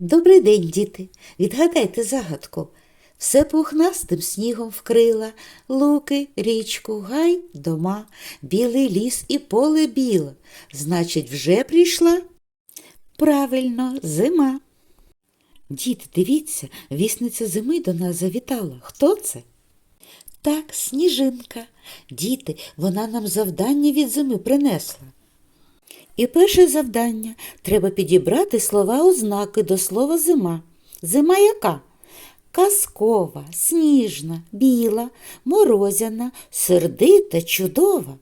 Добрий день, діти. Відгадайте загадку. Все пухнастим снігом вкрила, луки, річку, гай, дома, білий ліс і поле біле. Значить, вже прийшла? Правильно, зима. Діти, дивіться, вісниця зими до нас завітала. Хто це? Так, сніжинка. Діти, вона нам завдання від зими принесла. І перше завдання треба підібрати слова ознаки до слова зима. Зима яка? Казкова, сніжна, біла, морозяна, сердита, чудова.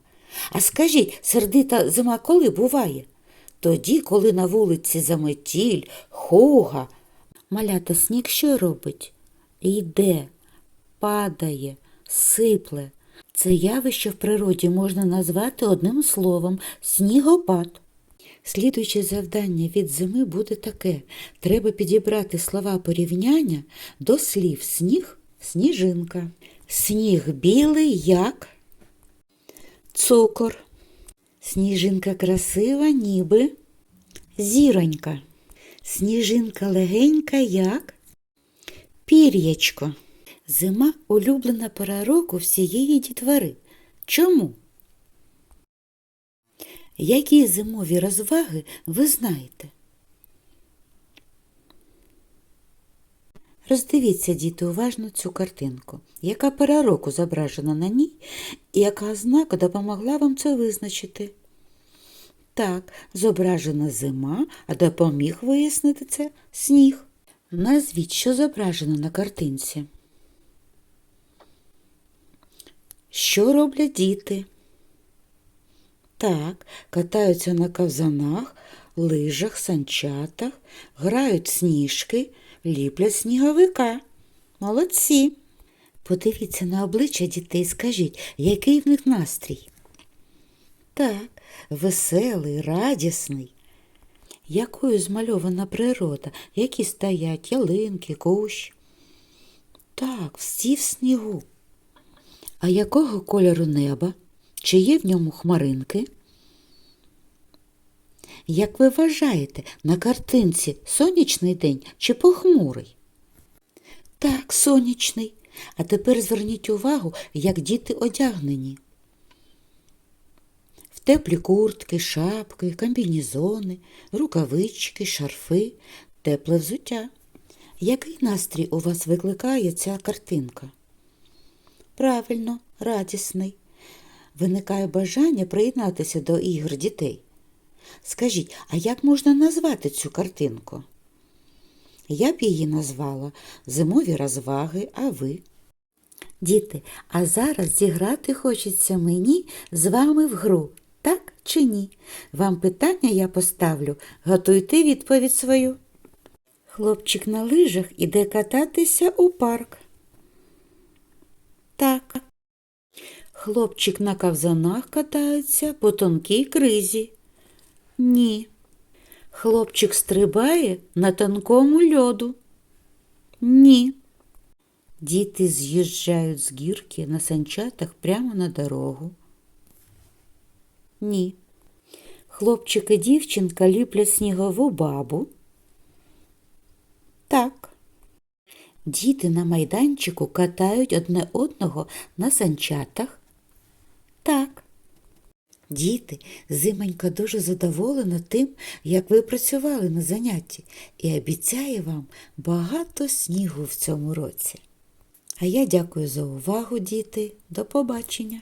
А скажіть, сердита зима коли буває? Тоді, коли на вулиці заметіль, хуга. Малята сніг що робить? Йде, падає, сипле. Це явище в природі можна назвати одним словом снігопад. Слідуюче завдання від зими буде таке. Треба підібрати слова порівняння до слів сніг, сніжинка. Сніг білий, як цукор. Сніжинка красива, ніби зіронька. Сніжинка легенька, як пір'ячко. Зима улюблена пора року всієї дітвори. Чому? Які зимові розваги ви знаєте? Роздивіться, діти, уважно цю картинку. Яка пора року зображена на ній, і яка ознака допомогла вам це визначити? Так, зображена зима, а допоміг вияснити це сніг. Назвіть, що зображено на картинці. Що роблять діти? Так, катаються на ковзанах, лижах, санчатах, грають сніжки, ліплять сніговика. Молодці. Подивіться на обличчя дітей скажіть, який в них настрій? Так, веселий, радісний. Якою змальована природа, які стоять ялинки, кущ? Так, всі в снігу. А якого кольору неба? Чи є в ньому хмаринки? Як ви вважаєте, на картинці сонячний день чи похмурий? Так, сонячний. А тепер зверніть увагу, як діти одягнені. В теплі куртки, шапки, комбінізони, рукавички, шарфи, тепле взуття. Який настрій у вас викликає ця картинка? Правильно, радісний. Виникає бажання приєднатися до ігор дітей. Скажіть, а як можна назвати цю картинку? Я б її назвала Зимові розваги, а ви? Діти, а зараз зіграти хочеться мені з вами в гру, так чи ні? Вам питання я поставлю, готуйте відповідь свою. Хлопчик на лижах іде кататися у парк. Так. Хлопчик на ковзанах катається по тонкій кризі. Ні. Хлопчик стрибає на тонкому льоду. Ні. Діти з'їжджають з гірки на санчатах прямо на дорогу. Ні. Хлопчик і дівчинка ліплять снігову бабу. Так. Діти на майданчику катають одне одного на санчатах. Діти, зимонька дуже задоволена тим, як ви працювали на занятті, і обіцяє вам багато снігу в цьому році. А я дякую за увагу, діти. До побачення!